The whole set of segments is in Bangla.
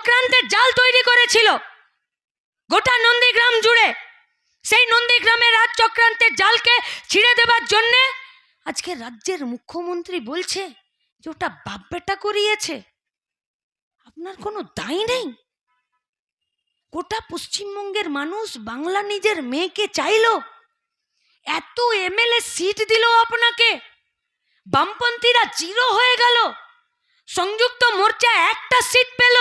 চক্রান্তের জাল তৈরি করেছিল। গোটা নন্দীগ্রাম জুড়ে। সেই নন্দীগ্রামের রাজ চক্রান্তের জালকে ছিঁড়ে দেবার জন্যে আজকে রাজ্যের মুখ্যমন্ত্রী বলছে যে ওটা বাপ বেটা করিয়েছে। আপনার কোনো দায় নেই? গোটা পশ্চিমবঙ্গের মানুষ বাংলা নিজের মেয়েকে চাইলো। এত এমএলএ সিট দিল আপনাকে। বামপন্থীরা জিরো হয়ে গেল। সংযুক্ত মোর্চা একটা সিট পেল।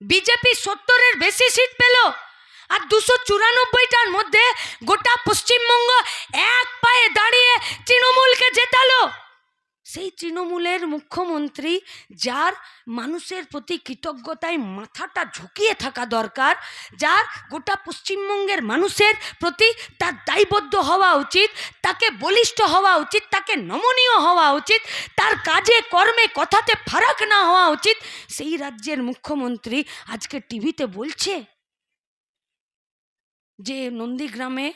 বিজেপি সত্তরের বেশি সিট পেল আর দুশো চুরানব্বইটার মধ্যে গোটা পশ্চিমবঙ্গ এক পায়ে দাঁড়িয়ে তৃণমূলকে জেতালো। সেই তৃণমূলের মুখ্যমন্ত্রী, যার মানুষের প্রতি কৃতজ্ঞতায় মাথাটা ঝুঁকিয়ে থাকা দরকার, যার গোটা পশ্চিমবঙ্গের মানুষের প্রতি তার দায়বদ্ধ হওয়া উচিত, তাকে বলিষ্ঠ হওয়া উচিত, তাকে নমনীয় হওয়া উচিত, তার কাজে, কর্মে, কথাতে ফারাক না হওয়া উচিত, সেই রাজ্যের মুখ্যমন্ত্রী আজকে টিভিতে বলছে যে, নন্দীগ্রামে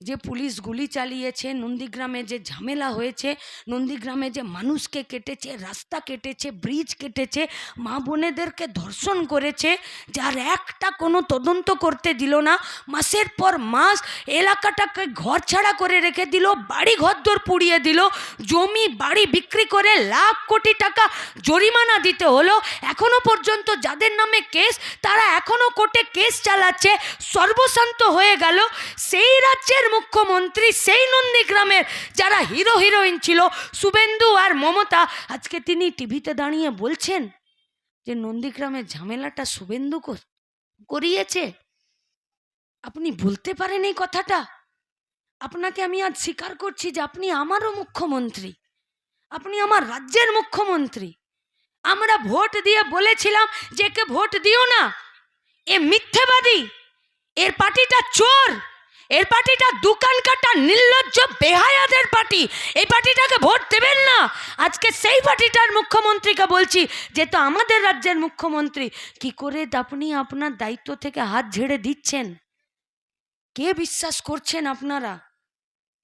যে পুলিশ গুলি চালিয়েছে, নন্দীগ্রামে যে ঝামেলা হয়েছে, নন্দীগ্রামে যে মানুষকে কেটেছে, রাস্তা কেটেছে ব্রিজ কেটেছে, মা বোনেদেরকে ধর্ষণ করেছে, যার একটা কোনো তদন্ত করতে দিল না। মাসের পর মাস এলাকাটাকে ঘর ছাড়া করে রেখে দিল বাড়ি ঘরদোর পুড়িয়ে দিল, জমি, বাড়ি বিক্রি করে লাখ কোটি টাকা জরিমানা দিতে হলো। এখনও পর্যন্ত যাদের নামে কেস, তারা এখনও কোর্টে কেস চালাচ্ছে, সর্বশান্ত হয়ে গেল। সেই রাজ্যের মুখ্যমন্ত্রী সেই নন্দীগ্রামের যারা হিরো হিরোইন ছিল, শুভেন্দু আর মমতা, আজকে তিনি টিভিতে দাঁড়িয়ে বলছেন যে নন্দীগ্রামের ঝামেলাটা শুভেন্দু করিয়েছে। আপনি বলতে পারেন এই কথাটা? আপনাকে আমি আজ স্বীকার করছি যে আপনি আমারও মুখ্যমন্ত্রী। আপনি আমার রাজ্যের মুখ্যমন্ত্রী। আমরা ভোট দিয়ে বলেছিলাম যে একে ভোট দিও না। এ মিথ্যেবাদী। এর পার্টিটা চোর। এর পার্টিটা দোকান কাটা নির্লজ্জ বেহায়াদের পার্টি। এই পার্টিটাকে ভোট দেবেন না। আজকে সেই পার্টিটার মুখ্যমন্ত্রীকে বলছি, যে তো আমাদের রাজ্যের মুখ্যমন্ত্রী। কি করে আপনি আপনার দায়িত্ব থেকে হাত ঝেড়ে দিচ্ছেন? কে বিশ্বাস করছেন আপনারা?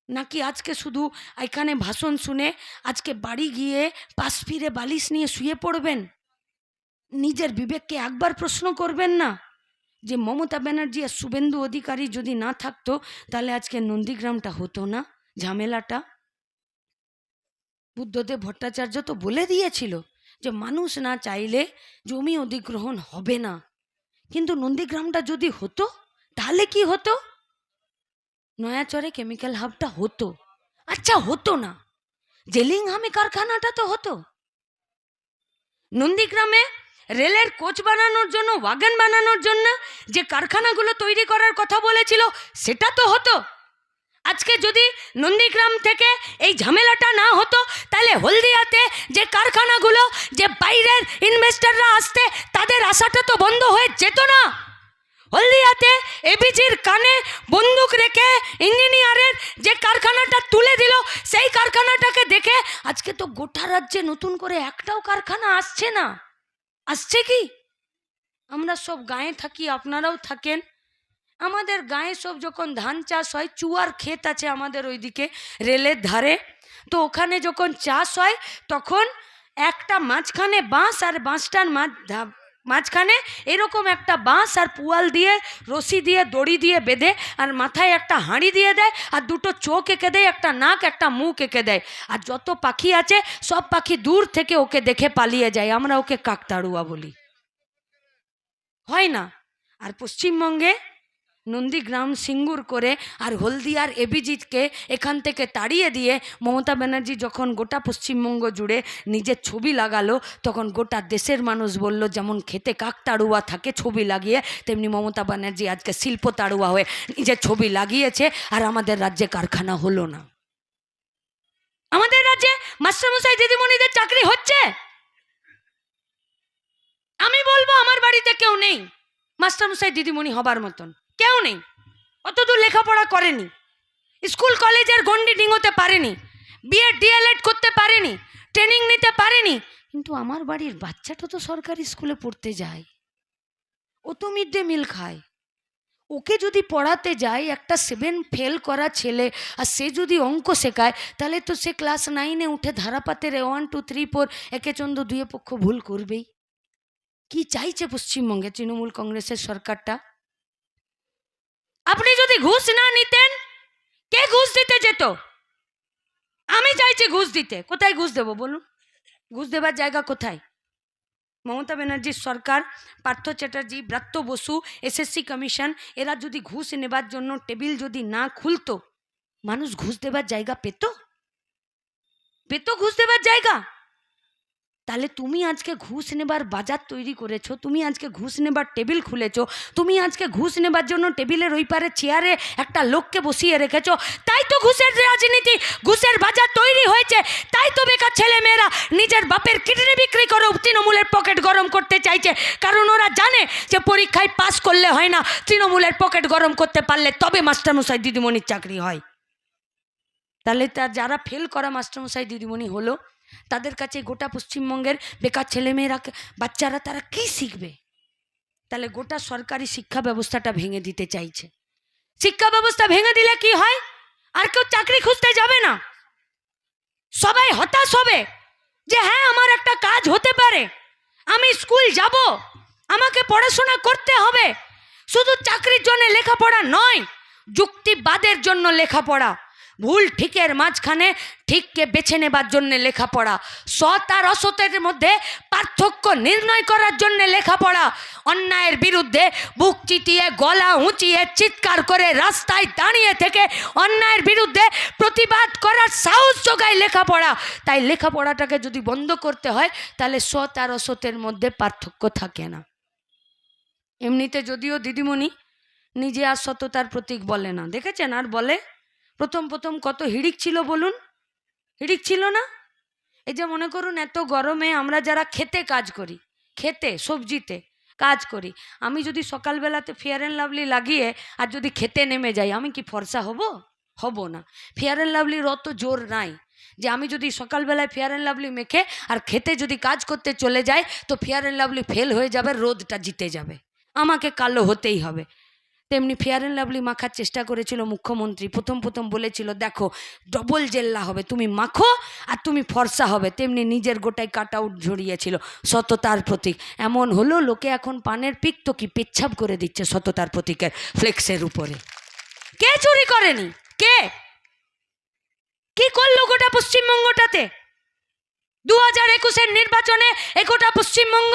নাকি আজকে শুধু এখানে ভাষণ শুনে আজকে বাড়ি গিয়ে পাশ ফিরে বালিশ নিয়ে শুয়ে পড়বেন? নিজের বিবেককে একবার প্রশ্ন করবেন না? যে মমতা ব্যানার্জি আর শুভেন্দু অধিকারী যদি না থাকতো, তাহলে আজকে নন্দীগ্রামটা হতো না, ঝামেলাটা। বুদ্ধদেব ভট্টাচার্য তো বলে দিয়েছিল যে মানুষ না চাইলে জমি অধিগ্রহণ হবে না। কিন্তু নন্দীগ্রামটা যদি হতো, তাহলে কি হতো? নয়াচরে কেমিক্যাল হাবটা হতো। আচ্ছা হতো না। জেলিংহামে কারখানাটা তো হতো। নন্দীগ্রামে রেলের কোচ বানানোর জন্য, ওয়াগন বানানোর জন্য যে কারখানাগুলো তৈরি করার কথা বলেছিল, সেটা তো হতো। আজকে যদি নন্দীগ্রাম থেকে এই ঝামেলাটা না হতো, তাহলে হলদিয়াতে যে কারখানাগুলো, যে বাইরের ইনভেস্টররা আসতে, তাদের আশাটা তো বন্ধ হয়ে যেত না। হলদিয়াতে এবিজির কানে বন্দুক রেখে ইঞ্জিনিয়ারের যে কারখানাটা তুলে দিল, সেই কারখানাটাকে দেখে আজকে তো গোটা রাজ্যে নতুন করে একটাও কারখানা আসছে না। আসছে কি? আমরা সব গায়ে থাকি, আপনারাও থাকেন। আমাদের গায়ে সব যখন ধান চাষ হয়, চুয়ার ক্ষেত আছে আমাদের ওইদিকে, রেলের ধারে। তো ওখানে যখন চাষ হয়, তখন একটা মাঝখানে বাঁশ আর বাঁশটার মাঝ মাঝখানে এরকম একটা বাঁশ আর পুয়াল দিয়ে, রশি দিয়ে, দড়ি দিয়ে বেঁধে আর মাথায় একটা হাঁড়ি দিয়ে দেয় আর দুটো চোখ এঁকে দেয়, একটা নাক, একটা মুখ এঁকে দেয়। আর যত পাখি আছে, সব পাখি দূর থেকে ওকে দেখে পালিয়ে যায়। আমরা ওকে কাকতাড়ুয়া বলি। হয় না? আর পশ্চিমবঙ্গে নন্দীগ্রাম সিঙ্গুর করে আর হলদিয়ার এবিজিৎকে এখান থেকে তাড়িয়ে দিয়ে মমতা ব্যানার্জি যখন গোটা পশ্চিমবঙ্গ জুড়ে নিজের ছবি লাগালো, তখন গোটা দেশের মানুষ বলল, যেমন খেতে কাক তাড়ুয়া থাকে ছবি লাগিয়ে, তেমনি মমতা ব্যানার্জি আজকে শিল্প তাড়ুয়া হয়ে নিজের ছবি লাগিয়েছে আর আমাদের রাজ্যে কারখানা হলো না। আমাদের রাজ্যে মাস্টারমশাই দিদিমণিদের চাকরি হচ্ছে? আমি বলব আমার বাড়িতে কেউ নেই, মাস্টারমশাই দিদিমণি হবার মতন। কেউ নেই। অতদূর লেখাপড়া করেনি। স্কুল কলেজের গন্ডি ডিঙোতে পারেনি। বিএড ডিএলএড করতে পারেনি। ট্রেনিং নিতে পারেনি। কিন্তু আমার বাড়ির বাচ্চাটা তো সরকারি স্কুলে পড়তে যায়। ও তো মিড ডে মিল খায়। ওকে যদি পড়াতে যায়, একটা সেভেন ফেল করা ছেলে, আর সে যদি অঙ্ক শেখায়, তাহলে তো সে ক্লাস নাইনে উঠে ধারাপাতের ওয়ান টু থ্রি ফোর একে চন্দ্র দুয়ে পক্ষ ভুল করবেই। কি চাইছে পশ্চিমবঙ্গে তৃণমূল কংগ্রেসের সরকারটা? আপনি যদি ঘুষ না নিতেন, কে ঘুষ দিতে যেত? আমি চাইছি ঘুষ দিতে। কোথায় ঘুষ দেবো বলুন? ঘুষ দেবার জায়গা কোথায়? মমতা ব্যানার্জির সরকার, পার্থ চ্যাটার্জি, ব্রাত্য বসু এসএসসি কমিশন, এরা যদি ঘুষ নেবার জন্য টেবিল যদি না খুলতো, মানুষ ঘুষ দেবার জায়গা পেত? পেত ঘুষ দেবার জায়গা? তাহলে তুমি আজকে ঘুষ নেবার বাজার তৈরি করেছ, তুমি আজকে ঘুষ নেবার টেবিল খুলেছো, তুমি আজকে ঘুষ নেবার জন্য টেবিলের ওই পারে চেয়ারে একটা লোককে বসিয়ে রেখেছো, তাই তো ঘুষের রাজনীতি, ঘুষের বাজার তৈরি হয়েছে, তাই তো বেকার ছেলে মেয়েরা নিজের বাপের কিডনি বিক্রি করে তৃণমূলের পকেট গরম করতে চাইছে, কারণ ওরা জানে যে পরীক্ষায় পাস করলে হয় না, তৃণমূলের পকেট গরম করতে পারলে তবে মাস্টারমশাই দিদিমণির চাকরি হয়। তাহলে তার যারা ফেল করা মাস্টারমশাই দিদিমণি হলো তাদের কাছে গোটা পশ্চিমবঙ্গের বেকার ছেলেমেয়েরা, বাচ্চারা তারা কী শিখবে? তাহলে গোটা সরকারি শিক্ষা ব্যবস্থাটা ভেঙে দিতে চাইছে। শিক্ষা ব্যবস্থা ভেঙে দিলে কি হয়? আর কেউ চাকরি খুঁজতে যাবে না। সবাই হতাশ হবে যে হ্যাঁ আমার একটা কাজ হতে পারে। আমি স্কুল যাব, আমাকে পড়াশোনা করতে হবে। শুধু চাকরির জন্য লেখাপড়া নয়, যুক্তিবাদের জন্য লেখাপড়া। ভুল ঠিকের মাঝখানে ঠিককে বেছে নেবার জন্য লেখাপড়া। সৎ আর অসতের মধ্যে পার্থক্য নির্ণয় করার জন্য লেখাপড়া। অন্যায়ের বিরুদ্ধে বুক চিটিয়ে, গলা উঁচিয়ে, চিৎকার করে রাস্তায় দাঁড়িয়ে থেকে অন্যায়ের বিরুদ্ধে প্রতিবাদ করার সাহস যোগায় লেখাপড়া। তাই লেখাপড়াটাকে যদি বন্ধ করতে হয়, তাহলে সৎ আর অসতের মধ্যে পার্থক্য থাকে না। এমনিতে যদিও দিদিমণি নিজে আর সততার প্রতীক বলে না। দেখেছেন? আর বলে প্রথম প্রথম কত হিড়িক ছিল বলুন? হিড়িক ছিল না? এই যে মনে করুন এত গরমে আমরা যারা খেতে কাজ করি, খেতে, সবজিতে কাজ করি, আমি যদি সকালবেলাতে ফেয়ার অ্যান্ড লাভলি লাগিয়ে আর যদি খেতে নেমে যাই, আমি কি ফর্সা হব? হব না। ফেয়ার অ্যান্ড লাভলির অত জোর নাই যে আমি যদি সকালবেলায় ফেয়ার অ্যান্ড লাভলি মেখে আর খেতে যদি কাজ করতে চলে যাই, তো ফেয়ার অ্যান্ড লাভলি ফেল হয়ে যাবে, রোদটা জিতে যাবে। আমাকে কালো হতেই হবে। তেমনি ফেয়ার অ্যান্ড লাভলি মাখার চেষ্টা করেছিল মুখ্যমন্ত্রী। প্রথম প্রথম বলেছিল, দেখো ডবল জেল্লা হবে, তুমি মাখো আর তুমি ফর্সা হবে। তেমনি নিজের গোটায় কাট আউট ঝরিয়েছিল সততার প্রতীক। এমন হলো, লোকে এখন পানের পিক তো কি পেচ্ছাপ করে দিচ্ছে সততার প্রতীকের ফ্লেক্সের উপরে। কে চুরি করেনি? কে? কি করল গোটা পশ্চিমবঙ্গটাতে? দু হাজার একুশের নির্বাচনে এ গোটা পশ্চিমবঙ্গ?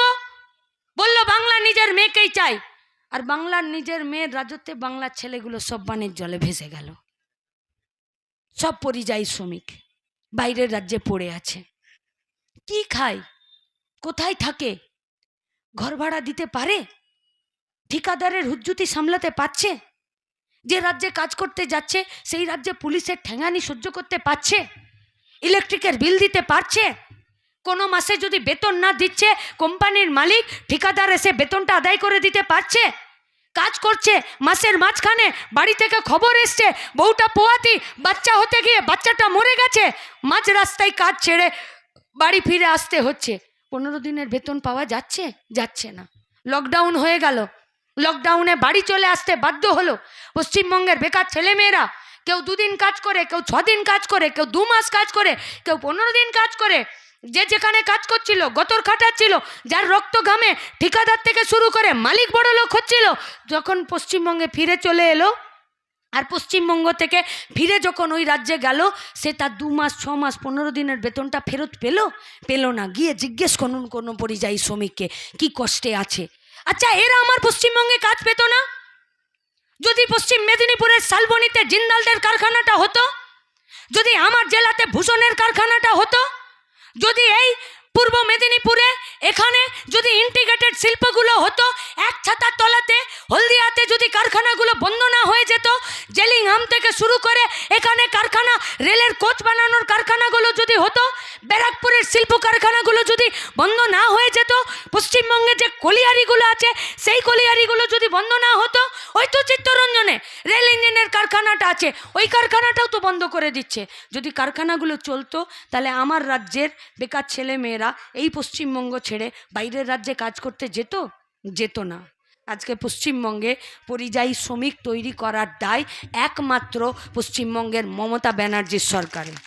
বলল, বাংলা নিজের মেয়েকেই চাই। আর বাংলার নিজের মেয়ের রাজত্বে বাংলার ছেলেগুলো সব বানের জলে ভেসে গেল। সব পরিযায়ী শ্রমিক বাইরের রাজ্যে পড়ে আছে। কি খায়? কোথায় থাকে? ঘর ভাড়া দিতে পারে? ঠিকাদারের হুজ্জুতি সামলাতে পারছে? যে রাজ্যে কাজ করতে যাচ্ছে, সেই রাজ্যে পুলিশের ঠেঙানি সহ্য করতে পারছে? ইলেকট্রিকের বিল দিতে পারছে? কোনো মাসে যদি বেতন না দিচ্ছে, কোম্পানির মালিক ঠিকাদার এসে বেতনটা আদায় করে দিতে পারছে? কাজ করছে, মাসের মাঝখানে বাড়ি থেকে খবর এসছে, বউটা পোয়াতি, বাচ্চা হতে গিয়ে বাচ্চাটা মরে গেছে, মাঝ রাস্তায় কাজ ছেড়ে বাড়ি ফিরে আসতে হচ্ছে। পনেরো দিনের বেতন পাওয়া যাচ্ছে? যাচ্ছে না। লকডাউন হয়ে গেল। লকডাউনে বাড়ি চলে আসতে বাধ্য হলো। পশ্চিমবঙ্গের বেকার ছেলেমেয়েরা, কেউ দুদিন কাজ করে, কেউ ছদিন কাজ করে, কেউ দু মাস কাজ করে, কেউ পনেরো দিন কাজ করে। যে যেখানে কাজ করছিল, গতর খাটাচ্ছিল, যার রক্ত ঘামে ঠিকাদার থেকে শুরু করে মালিক বড় লোক হচ্ছিল, যখন পশ্চিমবঙ্গে ফিরে চলে এলো, আর পশ্চিমবঙ্গ থেকে ফিরে যখন ওই রাজ্যে গেল, সে তার দু মাস, ছ মাস, পনেরো দিনের বেতনটা ফেরত পেল? পেল না। গিয়ে জিজ্ঞেস করুন কোনো পরিযায়ী শ্রমিককে, কি কষ্টে আছে। আচ্ছা এরা আমার পশ্চিমবঙ্গে কাজ পেত না? যদি পশ্চিম মেদিনীপুরের শালবনিতে জিন্দালদের কারখানাটা হতো? যদি আমার জেলাতে ভূষণের কারখানাটা হতো? যদি এই পূর্ব মেদিনীপুরে এখানে যদি ইন্টিগ্রেটেড শিল্পগুলো হতো, এক ছাতার তলাতে, হলদিয়াতে যদি কারখানাগুলো বন্ধ না হয়ে যেত জেলিংহাম থেকে শুরু করে এখানে কারখানা, রেলের কোচ বানানোর কারখানাগুলো যদি হতো, ব্যারাকপুরের শিল্প কারখানাগুলো যদি বন্ধ না হয়ে যেত, পশ্চিমবঙ্গে যে কলিয়ারিগুলো আছে, সেই কলিয়ারিগুলো যদি বন্ধ না হতো, ওই তো চিত্তরঞ্জনে রেল ইঞ্জিনের কারখানাটা আছে, ওই কারখানাটাও তো বন্ধ করে দিচ্ছে। যদি কারখানাগুলো চলতো, তাহলে আমার রাজ্যের বেকার ছেলে মেয়েরা এই পশ্চিমবঙ্গ ছেড়ে বাইরের রাজ্যে কাজ করতে যেত যেত না। আজকে পশ্চিমবঙ্গে পরিযায়ী শ্রমিক তৈরি করার দায় একমাত্র পশ্চিমবঙ্গের মমতা ব্যানার্জির সরকারের।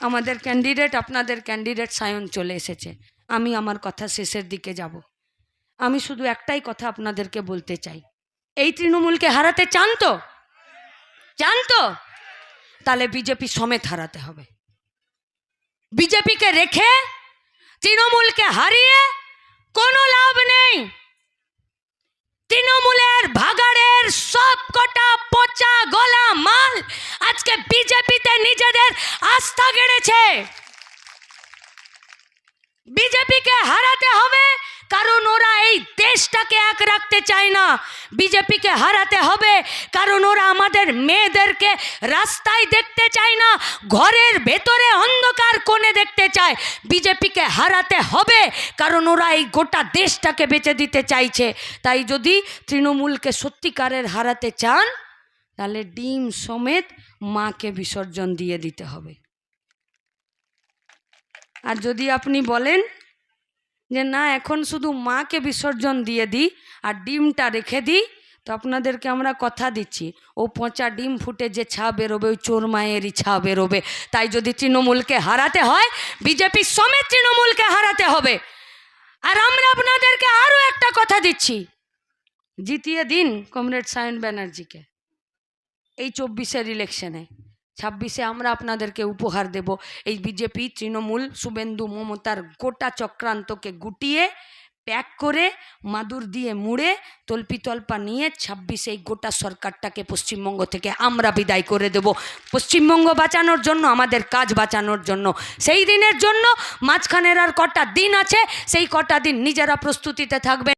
আমাদের ক্যান্ডিডেট আপনাদের ক্যান্ডিডেট সায়ন চলে এসেছে। আমি আমার কথা শেষের দিকে যাব। আমি শুধু একটাই কথা আপনাদেরকে বলতে চাই। এই তৃণমূলকে হারাতে চান তো? চান তো? তাহলে বিজেপি সমেত হারাতে হবে। বিজেপিকে রেখে তৃণমূলকে হারিয়ে কোনো লাভ নেই। তৃণমূলের ভাগাড়ের সব কটা পচা গলা মাল আজকে বিজেপিতে নিজেদের আস্থা গেড়েছে। বিজেপিকে হারাতে হবে কারণ ওরা এই দেশটাকে এক রাখতে চায় না। বিজেপিকে হারাতে হবে, কারণ ওরা আমাদের মেয়েদেরকে রাস্তায় দেখতে চায় না, ঘরের ভেতরে অন্ধকার কোণে দেখতে চায়। বিজেপিকে হারাতে হবে, কারণ ওরা এই গোটা দেশটাকে বেঁচে দিতে চাইছে। তাই যদি তৃণমূলকে সত্যিকারের হারাতে চান, তাহলে ডিম সমেত মাকে বিসর্জন দিয়ে দিতে হবে। আর যদি আপনি বলেন যে না, এখন শুধু মাকে বিসর্জন দিয়ে দিই আর ডিমটা রেখে দিই, তো আপনাদেরকে আমরা কথা দিচ্ছি। ও পচা ডিম ফুটে যে ছা বেরোবে, ওই চোর মায়েরই ছা বেরোবে। তাই যদি তৃণমূলকে হারাতে হয়, বিজেপি সমেত তৃণমূলকে হারাতে হবে। আর আমরা আপনাদেরকে আরও একটা কথা দিচ্ছি। জিতিয়ে দিন কমরেড সায়ন ব্যানার্জিকে। এই চব্বিশের ইলেকশনে ছাব্বিশে আমরা আপনাদেরকে উপহার দেব। এই বিজেপি, তৃণমূল, শুভেন্দু, মমতার গোটা চক্রান্তকে গুটিয়ে, প্যাক করে, মাদুর দিয়ে মুড়ে, তল্পি তল্পা নিয়ে ছাব্বিশে এই গোটা সরকারটাকে পশ্চিমবঙ্গ থেকে আমরা বিদায় করে দেব। পশ্চিমবঙ্গ বাঁচানোর জন্য, আমাদের কাজ বাঁচানোর জন্য, সেই দিনের জন্য মাঝখানের আর কটা দিন আছে, সেই কটা দিন নিজেরা প্রস্তুতিতে থাকবে।